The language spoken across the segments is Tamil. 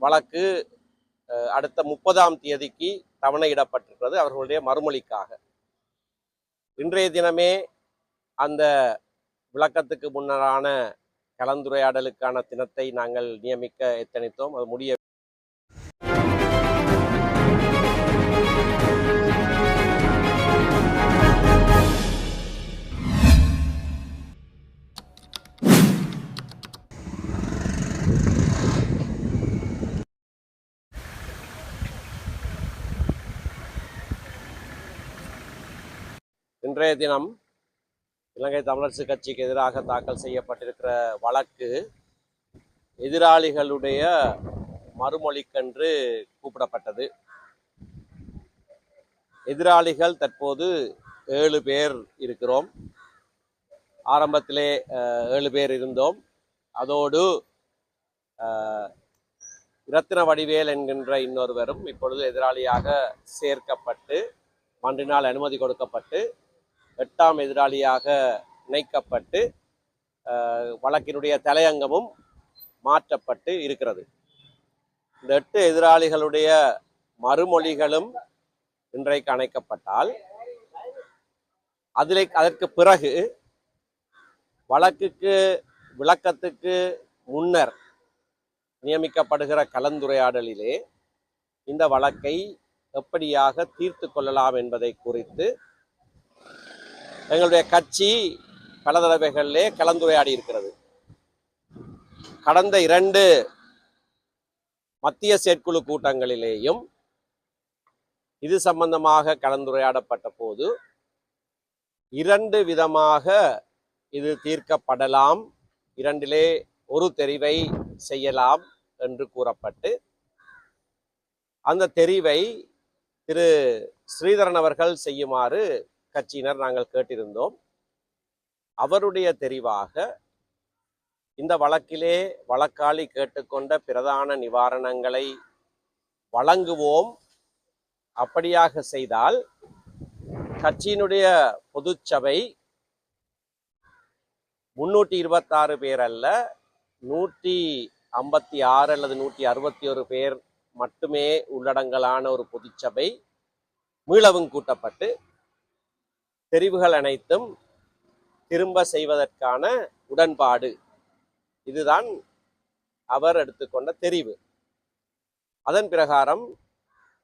வழக்கு அஹ், அடுத்த முப்பதாம் தேதிக்கு தவணையிடப்பட்டிருக்கிறது அவர்களுடைய மறுமொழிக்காக. இன்றைய தினமே அந்த விளக்கத்துக்கு முன்னரான கலந்துரையாடலுக்கான தினத்தை நாங்கள் நியமிக்க எத்தனித்தோம். அது முடிய இன்றைய தினம் இலங்கை தமிழரசு கட்சிக்கு எதிராக தாக்கல் செய்யப்பட்டிருக்கிற வழக்கு எதிராளிகளுடைய மறுமொழிக்கென்று கூப்பிடப்பட்டது. எதிராளிகள் தற்போது ஏழு பேர் இருக்கிறோம். ஆரம்பத்திலே ஏழு பேர் இருந்தோம். அதோடு இரத்தின வடிவேல் என்கின்ற இன்னொருவரும் இப்பொழுது எதிராளியாக சேர்க்கப்பட்டு மன்றினால் அனுமதி கொடுக்கப்பட்டு எட்டாம் எதிராளியாக இணைக்கப்பட்டு வழக்கினுடைய தலையங்கமும் மாற்றப்பட்டு இருக்கிறது. இந்த எட்டு எதிராளிகளுடைய மறுமொழிகளும் இன்றைக்கு அணைக்கப்பட்டால் அதில் அதற்கு பிறகு வழக்குக்கு விளக்கத்துக்கு முன்னர் நியமிக்கப்படுகிற கலந்துரையாடலிலே இந்த வழக்கை எப்படியாக தீர்த்து கொள்ளலாம் என்பதை குறித்து எங்களுடைய கட்சி பல தடவைகளிலே கலந்துரையாடி இருக்கிறது. கடந்த இரண்டு மத்திய செயற்குழு கூட்டங்களிலேயும் இது சம்பந்தமாக கலந்துரையாடப்பட்ட போது இரண்டு விதமாக இது தீர்க்கப்படலாம். இரண்டிலே ஒரு தெரிவை செய்யலாம் என்று கூறப்பட்டு அந்த தெரிவை திரு ஸ்ரீதரன் அவர்கள் செய்யுமாறு கட்சியினர் நாங்கள் கேட்டிருந்தோம். அவருடைய தெரிவாக இந்த வழக்கிலே வழக்காளி கேட்டுக்கொண்ட பிரதான நிவாரணங்களை வழங்குவோம். அப்படியாக செய்தால் கட்சியினுடைய பொதுச்சபை முன்னூற்றி இருபத்தாறு பேர் அல்ல நூற்றி ஐம்பத்தி ஆறு அல்லது நூற்றி அறுபத்தி ஒரு பேர் மட்டுமே உள்ளடங்கலான ஒரு பொதுச்சபை மீளவும் கூட்டப்பட்டு தெரிவுகள் அனைத்தும் திரும்ப செய்வதற்கான உடன்பாடு. இதுதான் அவர் எடுத்துக்கொண்ட தெரிவு. அதன் பிரகாரம்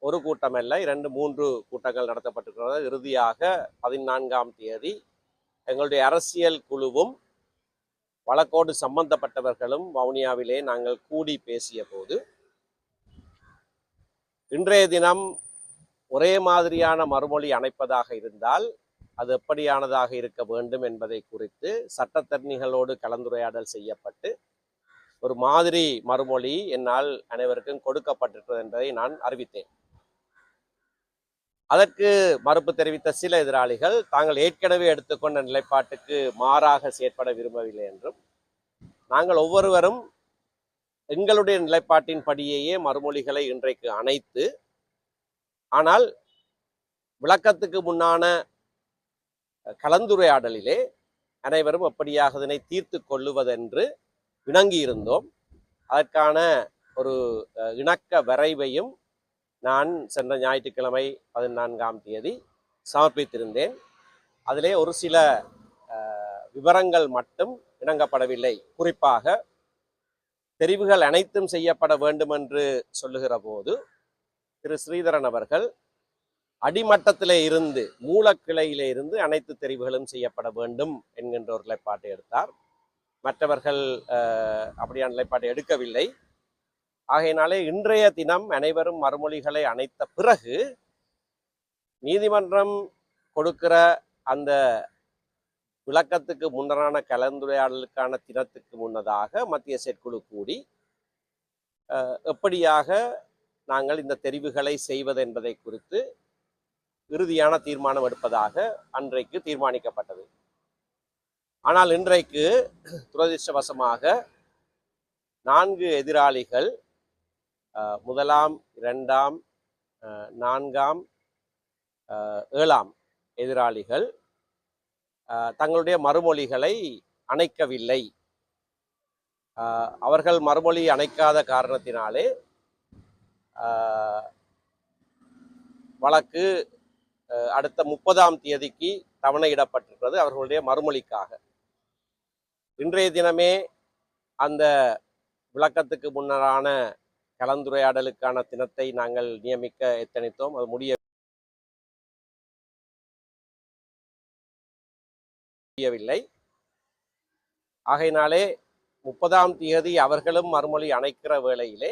ஒரு கூட்டம் அல்ல இரண்டு மூன்று கூட்டங்கள் நடத்தப்பட்டிருக்கிறது. இறுதியாக பதினான்காம் தேதி எங்களுடைய அரசியல் குழுவும் வழக்கோடு சம்பந்தப்பட்டவர்களும் வவுனியாவிலே நாங்கள் கூடி பேசிய போது இன்றைய தினம் ஒரே மாதிரியான மறுமொழி அணைப்பதாக இருந்தால் அது எப்படியானதாக இருக்க வேண்டும் என்பதை குறித்து சட்டத்தரணிகளோடு கலந்துரையாடல் செய்யப்பட்டு ஒரு மாதிரி மறுமொழி என்னால் அனைவருக்கும் கொடுக்கப்பட்டிருக்கிறது என்பதை நான் அறிவித்தேன். அதற்கு மறுப்பு தெரிவித்த சில எதிராளிகள் தாங்கள் ஏற்கனவே எடுத்துக்கொண்ட நிலைப்பாட்டுக்கு மாறாக செயற்பட விரும்பவில்லை என்றும் நாங்கள் ஒவ்வொருவரும் எங்களுடைய நிலைப்பாட்டின் படியேயே மறுமொழிகளை இன்றைக்கு அணைத்து ஆனால் விளக்கத்துக்கு முன்னான கலந்துரையாடலிலே அனைவரும் எப்படியாக இதனை தீர்த்து கொள்ளுவதென்று இணங்கியிருந்தோம் அதற்கான ஒரு இணக்க வரைவையும் நான் சென்ற ஞாயிற்றுக்கிழமை பதினான்காம் தேதி சமர்ப்பித்திருந்தேன். அதிலே ஒரு சில விவரங்கள் மட்டும் இணங்கப்படவில்லை. குறிப்பாக தெரிவுகள் அனைத்தும் செய்யப்பட வேண்டும் என்று சொல்லுகிற போது திரு ஸ்ரீதரன் அவர்கள் அடிமட்டத்திலே இருந்து மூலக்கிளையிலே இருந்து அனைத்து தெரிவுகளும் செய்யப்பட வேண்டும் என்கின்ற ஒரு நிலைப்பாட்டை எடுத்தார். மற்றவர்கள் அப்படியான நிலைப்பாட்டை எடுக்கவில்லை. ஆகையினாலே இன்றைய தினம் அனைவரும் மறுமொழிகளை அணைத்த பிறகு நீதிமன்றம் கொடுக்கிற அந்த விளக்கத்துக்கு முன்னரான கலந்துரையாடலுக்கான தினத்துக்கு முன்னதாக மத்திய செயற்குழு கூடி அஹ், எப்படியாக நாங்கள் இந்த தெரிவுகளை செய்வது என்பதை குறித்து இறுதியான தீர்மானம் எடுப்பதாக அன்றைக்கு தீர்மானிக்கப்பட்டது. ஆனால் இன்றைக்கு துரதிர்ஷ்டவசமாக நான்கு எதிராளிகள் முதலாம் இரண்டாம் நான்காம் ஏழாம் எதிராளிகள் தங்களுடைய மறுமொழிகளை அணைக்கவில்லை. அவர்கள் மறுமொழி அணைக்காத காரணத்தினாலே ஆஹ், வழக்கு அடுத்த முப்பதாம் தேதிக்கு தவணையிடப்பட்டிருக்கிறது அவர்களுடைய மறுமொழிக்காக. இன்றைய தினமே அந்த விளக்கத்துக்கு முன்னரான கலந்துரையாடலுக்கான தினத்தை நாங்கள் நியமிக்க எத்தனித்தோம். அது முடிய முடியவில்லை. ஆகையினாலே முப்பதாம் தேதி அவர்களும் மறுமொழி அணைக்கிற வேளையிலே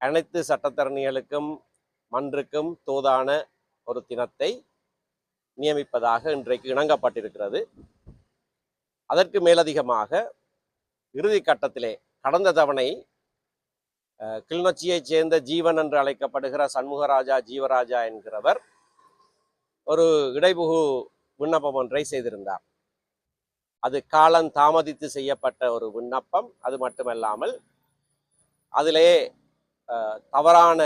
அனைத்து சட்டத்தரணிகளுக்கும் மன்றுக்கும் தோதான ஒரு தினத்தை நியமிப்பதாக இன்றைக்கு இணங்கப்பட்டிருக்கிறது. அதற்கு மேலதிகமாக இறுதி கட்டத்திலே கடந்த தவணை கிளிநொச்சியைச் சேர்ந்த ஜீவன் என்று அழைக்கப்படுகிற சண்முகராஜா ஜீவராஜா என்கிறவர் ஒரு இடைபுகு விண்ணப்பம் ஒன்றை செய்திருந்தார். அது காலம் தாமதித்து செய்யப்பட்ட ஒரு விண்ணப்பம். அது மட்டுமல்லாமல் அதிலே தவறான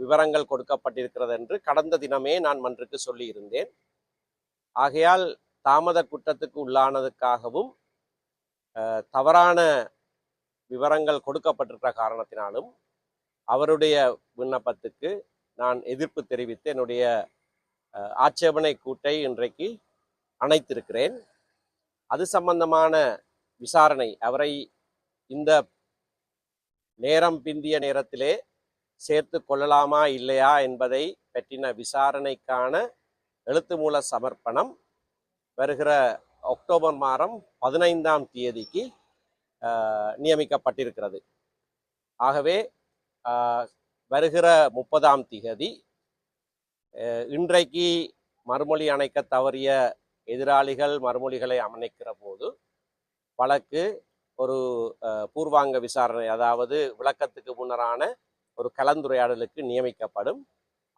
விவரங்கள் கொடுக்கப்பட்டிருக்கிறது என்று கடந்த தினமே நான் மன்றுக்கு சொல்லியிருந்தேன். ஆகையால் தாமத குற்றத்துக்கு உள்ளானதுக்காகவும் தவறான விவரங்கள் கொடுக்கப்பட்டிருக்கிற காரணத்தினாலும் அவருடைய விண்ணப்பத்துக்கு நான் எதிர்ப்பு தெரிவித்து என்னுடைய ஆட்சேபனை கூட்டை இன்றைக்கு அணைத்திருக்கிறேன். அது சம்பந்தமான விசாரணை அவரை இந்த நேரம் பிந்திய நேரத்திலே சேர்த்து கொள்ளலாமா இல்லையா என்பதை பற்றின விசாரணைக்கான எழுத்து மூல சமர்ப்பணம் வருகிற அக்டோபர் மாதம் பதினைந்தாம் தேதிக்கு ஆஹ், நியமிக்கப்பட்டிருக்கிறது. ஆகவே ஆஹ், வருகிற முப்பதாம் திகதி இன்றைக்கு மறுமொழி அணைக்க தவறிய எதிராளிகள் மறுமொழிகளை அமைக்கிற போது வழக்கு ஒரு அஹ், பூர்வாங்க விசாரணை அதாவது விளக்கத்துக்கு முன்னரான ஒரு கலந்துரையாடலுக்கு நியமிக்கப்படும்.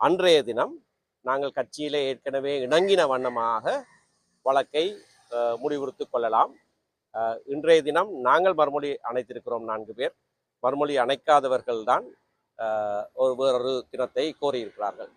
அன்றைய தினம் நாங்கள் கட்சியிலே ஏற்கனவே இணங்கின வண்ணமாக வழக்கை முடிவுறுத்து கொள்ளலாம். இன்றைய தினம் நாங்கள் மறுமொழி அணைத்திருக்கிறோம் நான்கு பேர். மறுமொழி அணைக்காதவர்கள்தான் ஒரு வேறொரு தினத்தை கோரியிருக்கிறார்கள்.